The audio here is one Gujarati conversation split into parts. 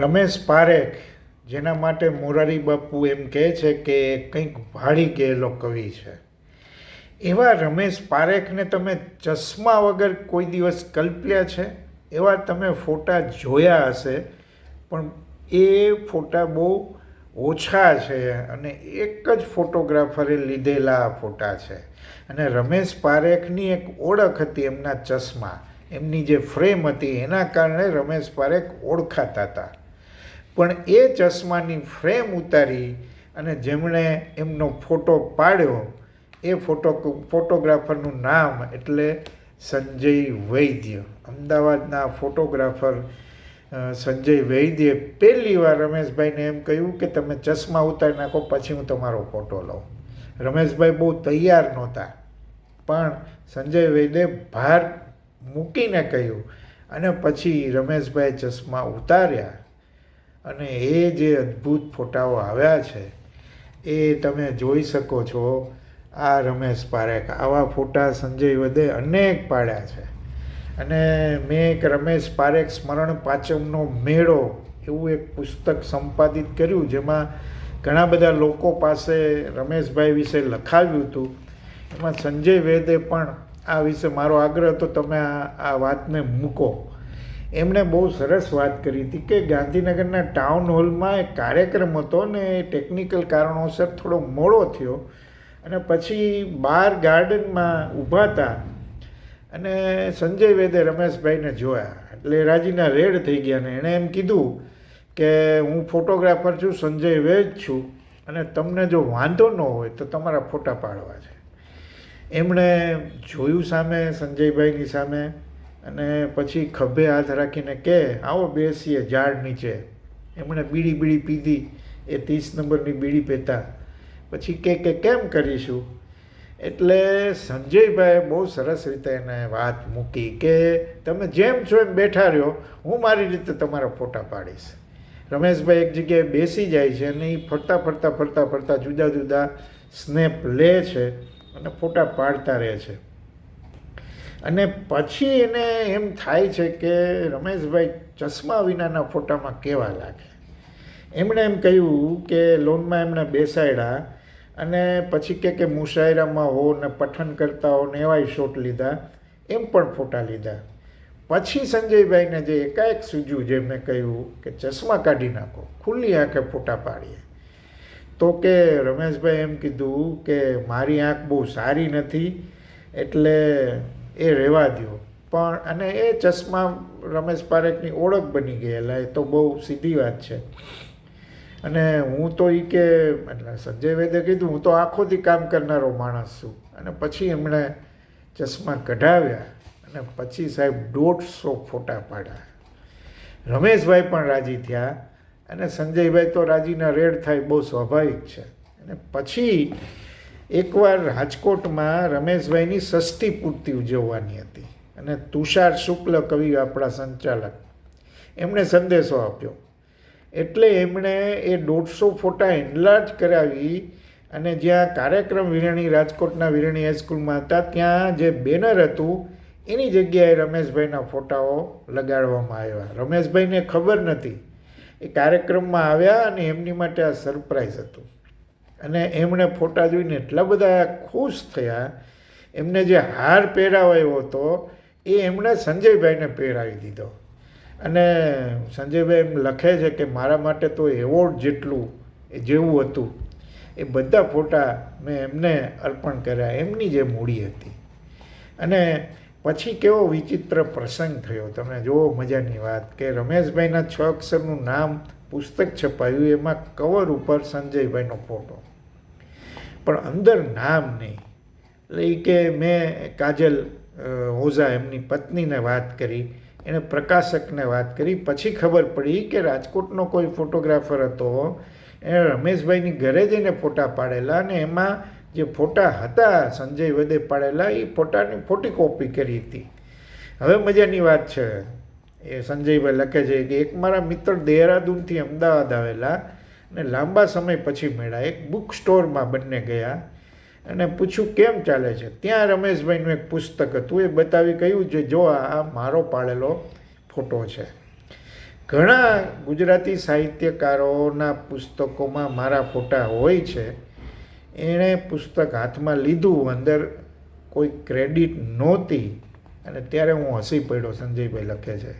રમેશ પારેખ, જેના માટે મોરારી બાપુ એમ કહે છે કે કંઈક ભાળી ગયેલો કવિ છે. એવા રમેશ પારેખને તમે ચશ્મા વગર કોઈ દિવસ કલ્પ્યા છે? એવા તમે ફોટા જોયા હશે, પણ એ ફોટા બહુ ઓછા છે અને એક જ ફોટોગ્રાફરે લીધેલા ફોટા છે. અને રમેશ પારેખની એક ઓળખ હતી એમના ચશ્મા. એમની જે ફ્રેમ હતી, એના કારણે રમેશ પારેખ ઓળખાતા હતા. પણ એ ચશ્માની ફ્રેમ ઉતારી અને જેમણે એમનો ફોટો પાડ્યો, એ ફોટો ફોટોગ્રાફરનું નામ એટલે સંજય વૈદ્ય. અમદાવાદના ફોટોગ્રાફર સંજય વૈદ્યે પહેલી વાર રમેશભાઈને એમ કહ્યું કે તમે ચશ્મા ઉતારી નાખો, પછી હું તમારો ફોટો લઉં. રમેશભાઈ બહુ તૈયાર નહોતા, પણ સંજય વૈદ્યે ભાર મૂકીને કહ્યું અને પછી રમેશભાઈ ચશ્મા ઉતાર્યા. અને એ જે અદ્ભુત ફોટાઓ આવ્યા છે, એ તમે જોઈ શકો છો. આ રમેશ પારેખ આવા ફોટા સંજય વધે અનેક પાડ્યા છે. અને મેં એક રમેશ પારેખ સ્મરણ પાંચમનો મેળો એવું એક પુસ્તક સંપાદિત કર્યું, જેમાં ઘણા બધા લોકો પાસે રમેશભાઈ વિશે લખાવ્યું હતું. એમાં સંજય વેદે પણ આ વિશે મારો આગ્રહ હતો, તમે આ વાતને મૂકો. એમણે બહુ સરસ વાત કરી હતી કે ગાંધીનગરના ટાઉન હોલમાં એક કાર્યક્રમ હતો ને એ ટેકનિકલ કારણોસર થોડો મોડો થયો અને પછી બહાર ગાર્ડનમાં ઊભા હતા અને સંજય વેદે રમેશભાઈને જોયા. એટલે રાજીના રેડ થઈ ગયા ને એણે એમ કીધું કે હું ફોટોગ્રાફર છું, સંજય વેદ છું અને તમને જો વાંધો ન હોય તો તમારા ફોટા પાડવા છે. એમણે જોયું સામે, સંજયભાઈની સામે અને પછી ખભે હાથ રાખીને કે, આવો બેસીએ ઝાડ નીચે. એમણે બીડી બીડી પીધી, એ ત્રીસ નંબરની બીડી પીતા. પછી કે કે, કેમ કરીશું? એટલે સંજયભાઈ બહુ સરસ રીતે એને વાત મૂકી કે, તમે જેમ છો એમ બેઠા રહ્યો, હું મારી રીતે તમારા ફોટા પાડીશ. રમેશભાઈ એક જગ્યાએ બેસી જાય છે અને એ ફરતા ફરતા ફરતા ફરતા જુદા જુદા સ્નેપ લે છે અને ફોટા પાડતા રહે છે. અને પછી એને એમ થાય છે કે રમેશભાઈ ચશ્મા વિનાના ફોટામાં કેવા લાગે? એમણે એમ કહ્યું કે લોનમાં એમણે બેસાડ્યા અને પછી કે કે મુશાયરામાં હો ને પઠન કરતા હો ને એવાય શોટ લીધા, એમ પણ ફોટા લીધા. પછી સંજયભાઈને જે એકાએક સૂજ્યું જે મેં કહ્યું કે ચશ્મા કાઢી નાખો, ખુલ્લી આંખે ફોટા પાડીએ. તો કે રમેશભાઈ એમ કીધું કે મારી આંખ બહુ સારી નથી, એટલે એ રહેવા દો પણ અને એ ચશ્મા રમેશ પારેખની ઓળખ બની ગયેલા, એ તો બહુ સીધી વાત છે. અને હું તો એ કે, એટલે સંજય વેદે કીધું, હું તો આંખોથી કામ કરનારો માણસ છું. અને પછી એમણે ચશ્મા કઢાવ્યા અને પછી સાહેબ દોઢસો ફોટા પાડ્યા. રમેશભાઈ પણ રાજી થયા અને સંજયભાઈ તો રાજીના રેડ થાય બહુ સ્વાભાવિક છે. અને પછી એકવાર રાજકોટમાં રમેશભાઈની ષષ્ઠી પૂર્તિ ઉજવવાની હતી અને તુષાર શુક્લ કવિ આપણા સંચાલક. એમણે સંદેશો આપ્યો. એટલે એમણે એ દોઢસો ફોટા એન્લાર્જ કરાવી અને જ્યાં કાર્યક્રમ વિરણી રાજકોટના વિરણી હાઈસ્કૂલમાં હતા, ત્યાં જે બેનર હતું, એની જગ્યાએ રમેશભાઈના ફોટાઓ લગાડવામાં આવ્યા. રમેશભાઈને ખબર નથી એ કાર્યક્રમમાં આવ્યા અને એમની માટે આ સરપ્રાઈઝ હતું. અને એમણે ફોટા જોઈને એટલા બધા ખુશ થયા, એમને જે હાર પહેરાવાયો હતો, એ એમણે સંજયભાઈને પહેરાવી દીધો. અને સંજયભાઈ એમ લખે છે કે મારા માટે તો એવોર્ડ જેટલું એ જેવું હતું, એ બધા ફોટા મેં એમને અર્પણ કર્યા, એમની જે મૂડી હતી. અને પછી કેવો વિચિત્ર પ્રસંગ થયો. તમે જુઓ મજાની વાત કે રમેશભાઈના છ અક્ષરનું નામ પુસ્તક છપાયું, એમાં કવર ઉપર સંજયભાઈનો ફોટો. પણ અંદર નામ નહીં. એટલે એ કે મેં કાજલ ઓઝા એમની પત્નીને વાત કરી એણે પ્રકાશકને વાત કરી. પછી ખબર પડી કે રાજકોટનો કોઈ ફોટોગ્રાફર હતો એણે રમેશભાઈની ઘરે જઈને ફોટા પાડેલા અને એમાં જે ફોટા હતા સંજય વદે પાડેલા એ ફોટાની ફોટી કોપી કરી હતી. હવે મજાની વાત છે. એ સંજયભાઈ લખે છે કે એક મારા મિત્ર દહેરાદૂનથી અમદાવાદ આવેલા અને લાંબા સમય પછી મળ્યા એક બુક સ્ટોરમાં બંને ગયા અને પૂછ્યું, કેમ ચાલે છે? ત્યાં રમેશભાઈનું એક પુસ્તક હતું, એ બતાવી કહ્યું છે જો આ મારો પાડેલો ફોટો છે. ઘણા ગુજરાતી સાહિત્યકારોના પુસ્તકોમાં મારા ફોટા હોય છે. એણે પુસ્તક હાથમાં લીધું, અંદર કોઈ ક્રેડિટ નહોતી. અને ત્યારે હું હસી પડ્યો, સંજયભાઈ લખે છે.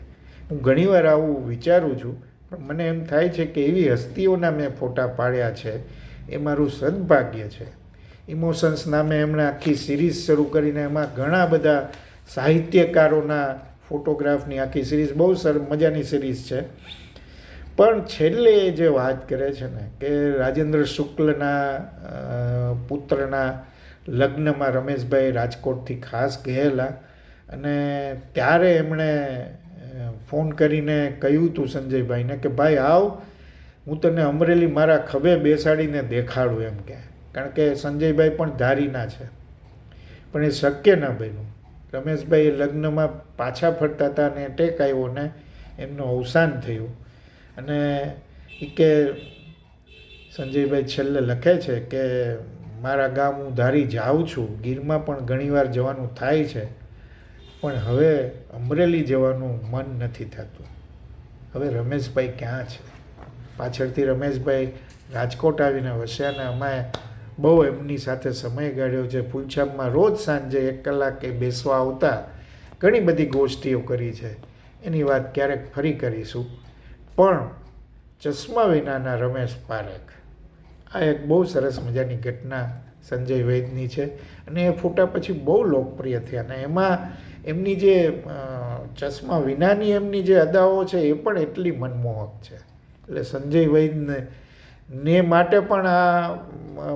હું ઘણીવાર આવું વિચારું છું પણ મને એમ થાય છે કે એવી હસ્તીઓના મેં ફોટા પાડ્યા છે, એ મારું સદભાગ્ય છે. ઇમોશન્સ નામે એમણે આખી સિરીઝ શરૂ કરીને એમાં ઘણા બધા સાહિત્યકારોના ફોટોગ્રાફની આખી સિરીઝ બહુ સર, મજાની સિરીઝ છે. પણ છેલ્લે જે વાત કરે છે ને કે રાજેન્દ્ર શુક્લના પુત્રના લગ્નમાં રમેશભાઈ રાજકોટથી ખાસ ગયેલા અને ત્યારે એમણે ફોન કરીને કહ્યું હતું સંજયભાઈને કે, ભાઈ, આવ, હું તને અમરેલી મારા ખભે બેસાડીને દેખાડું એમ કે. કારણ કે સંજયભાઈ પણ ધારીના છે. પણ એ શક્ય ન બન્યું. રમેશભાઈ લગ્નમાં પાછા ફરતા હતા ને ટેક આવ્યો ને એમનું અવસાન થયું. અને એ કે, સંજયભાઈ છેલ્લે લખે છે કે, મારા ગામ હું ધારી જાઉં છું. ગીરમાં પણ ઘણીવાર જવાનું થાય છે. પણ હવે અમરેલી જવાનું મન નથી થતું. હવે રમેશભાઈ ક્યાં છે? પાછળથી રમેશભાઈ રાજકોટ આવીને વસ્યા ને અમે બહુ એમની સાથે સમય ગાળ્યો છે. ફૂલછાપમાં રોજ સાંજે એક કલાકે બેસવા આવતા ઘણી બધી ગોષ્ઠીઓ કરી છે. એની વાત ક્યારેક ફરી કરીશું. પણ ચશ્મા વિનાના રમેશ પારેખ, આ એક બહુ સરસ મજાની ઘટના સંજય વૈદની છે અને એ ફોટા પછી બહુ લોકપ્રિય થયા અને એમાં એમની જે ચશ્મા વિનાની એમની જે અદાઓ છે એ પણ એટલી મનમોહક છે. એટલે સંજય વૈદને, ને માટે પણ આ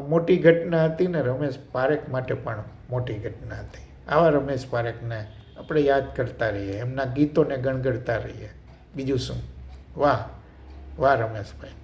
મોટી ઘટના હતી ને રમેશ પારેખ માટે પણ મોટી ઘટના હતી. આવા રમેશ પારેખને આપણે યાદ કરતા રહીએ, એમના ગીતોને ગણગણતા રહીએ. બીજું શું? વાહ વાહ રમેશભાઈ.